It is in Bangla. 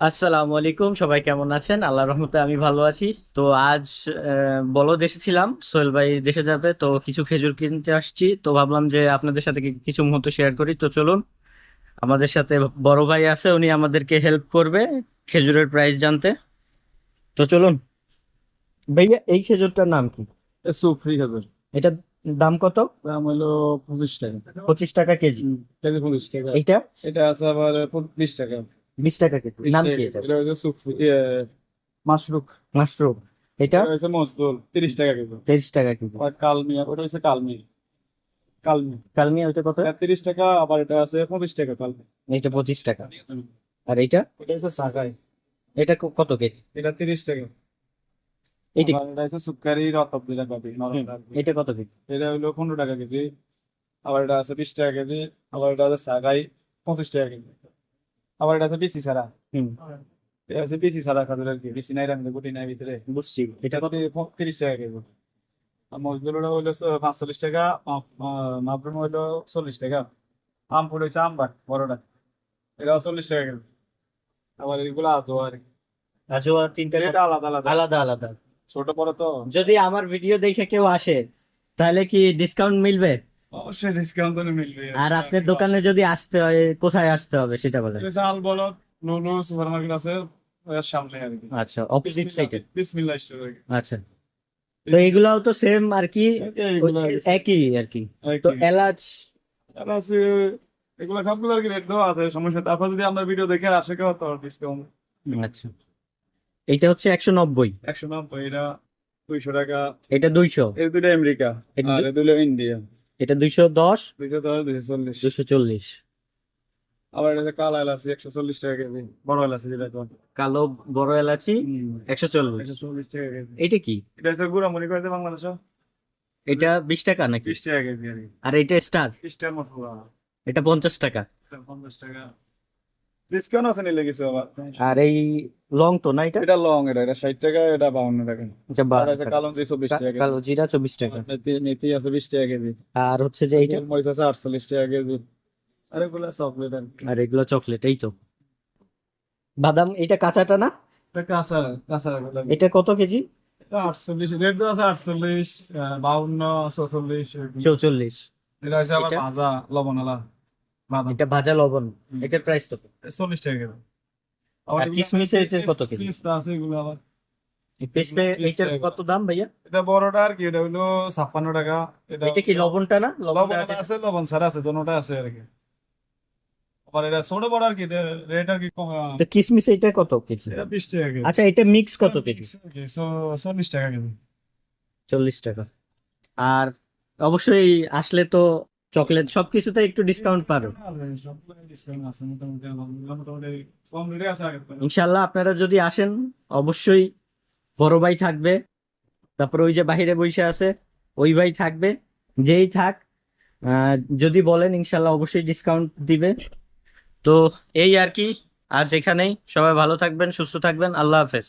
আসসালামু আলাইকুম সবাই কেমন আছেন? আল্লাহর রহমতে আমি ভালো আছি। তো আজ আহ, বলদ এসেছিলাম সোহেল ভাই দেশে যাবে তো কিছু খেজুর কিনতে আসছি। তো ভাবলাম যে আপনাদের সাথে কিছু মুহূর্ত শেয়ার করি। তো চলুন আমাদের সাথে বড় ভাই আছে উনি আমাদেরকে হেল্প করবে খেজুরের প্রাইস জানতে। তো চলুন ভাইয়া এই খেজুরটার নাম কি? সুফ্রি হাজার এটার দাম কত? দাম হলো পঁচিশ টাকা। পঁচিশ টাকা কেজি। পঁচিশ টাকা। এইটা? এটা আছে আবার বিশ টাকা। বিশ টাকা কেজি। নাম কি এটা? এটা মাশরুক মাশরুম। এটা? এটা হচ্ছে মজদুল তিরিশ টাকা কেজি। তিরিশ টাকা কেজি। আর কালমি ওটা হচ্ছে কালমি। কালমি। কালমিয়া ওইটা কত? তিরিশ টাকা আবার এটা আছে পঁচিশ টাকা কালমি। এটা পঁচিশ টাকা। আর এইটা? এটা হচ্ছে সাগাই। এটা কত কেজি? এটা তিরিশ টাকা। এটা হচ্ছে সুকারি রতব দিলে পাবি। এটা কত কেজি? এটা হলো পনেরো টাকা কেজি। আবার এটা আছে বিশ টাকা কেজি। আবার এটা আছে সাগাই পঁচিশ টাকা কেজি। আবার এটা আছে বিসি ছাড়া হুম। এটা হচ্ছে বিসি ছাড়া খাদের আর কি বিসি নাই রাখবে গুটি নাই ভিতরে। বুঝছি। এটা কত তিরিশ টাকা কেজি। মজদুরটা হইল পাঁচচল্লিশ টাকা মাবরুম হইল চল্লিশ টাকা। আম আমপুর হইছে আমবাগ বড়টা। এটা চল্লিশ টাকা কেজি। আবার এগুলো আছে আর কি। আর তিনটা আলাদা আলাদা। আলাদা আলাদা। ছোট বড় তো। যদি আমার ভিডিও দেখে কেউ আসে তাহলে কি ডিসকাউন্ট মিলবে? অবশ্যই ডিসকাউন্ট তো মিলবে আর আপনার দোকানে যদি আসতে হয় কোথায় আসতে হবে সেটা বলেন। চাল বলো লুলু সুপার মার্কেট আছে ওর সামনে আর কি। আচ্ছা অপোজিট সাইডে বিসমিল্লাহ স্টোর আচ্ছা। তো এগুলাও তো সেম আর কি একই আর কি। তো এলাচ? আছে এগুলো সবগুলো আর কি রেট দেওয়া আছে সমস্যা তারপর যদি আমরা ভিডিও দেখে আসে কেউ তো ডিসকাউন্ট আচ্ছা। এইটা হচ্ছে একশো নব্বই। একশো নব্বই এটা দুইশো টাকা। এটা দুইশো। এই দুটো আমেরিকা এটা আর দুটো ইন্ডিয়া। এটা দুইশো দশ দুইশো দশ দুইশো চল্লিশ। দুইশো চল্লিশ। আবার এটা কালো এলাচি একশো চল্লিশ টাকা কেজি। বড় এলাচি যেটা তোমার। কালো বড় এলাচি একশো চল্লিশ। একশো চল্লিশ টাকা কেজি। এটা কি? এটা হচ্ছে গুড়া মনে করেছে বাংলাদেশ? এটা বিশ টাকা নাকি? বিশ টাকা কেজি আর এটা স্টার? স্টার মতো এটা পঞ্চাশ টাকা। এটা পঞ্চাশ টাকা। ডিসকাউন্ট আছে নিলে কিছু আবার। আর এই লং তো না এটা? এটা লং এটা এটা ষাট টাকা এটা বাউন্ন টাকা। এটা আর আছে কালো টাকা। কালো জিরা চব্বিশ টাকা। মেথি আছে বিশ টাকা কেজি। আর হচ্ছে যে এইটা? মরিচ আছে আটচল্লিশ টাকা কেজি। আর এগুলো চকলেট আর এগুলো চকলেট এই তো। বাদাম এটা কাঁচাটা না? এটা কাঁচা কাঁচা এটা কত কেজি? এটা আটচল্লিশ রেট আছে আটচল্লিশ আহ, বাউন্ন ছচল্লিশ এরকম। চৌচল্লিশ। এটা আছে আবার ভাজা লবণালা। এটা ভাজা লবণ। এটার প্রাইস কত? চল্লিশ টাকা আর এটার কত কেজি? পিস্তা আছে এগুলো আবার। পিস্তা এইটার কত দাম ভাইয়া? এটা বড়টা আর কি এটা হলো ছাপ্পান্ন টাকা। এটা এটা কি লবণটা না? লবণ আছে লবণ ছাড়া আছে দোনোটা আছে আর কি। আবার এটা ছোট বড় আর কি রেট আর কি কম তো এটা কত কেজি? এটা টাকা কেজি। আচ্ছা এটা মিক্স কত কেজি? টাকা কেজি। চল্লিশ টাকা। আর অবশ্যই আসলে তো চকলেট সবকিছুতে একটু ডিসকাউন্ট রেটে আছে আগের থেকে। ইনশাল্লাহ আপনারা যদি আসেন অবশ্যই বড় ভাই থাকবে। তারপর ওই যে বাহিরে বসে আছে ওই ভাই থাকবে যেই থাক যদি বলেন ইনশাল্লাহ অবশ্যই ডিসকাউন্ট দিবে। তো এই আর কি আজ এখানেই। সবাই ভালো থাকবেন সুস্থ থাকবেন আল্লাহ হাফেজ।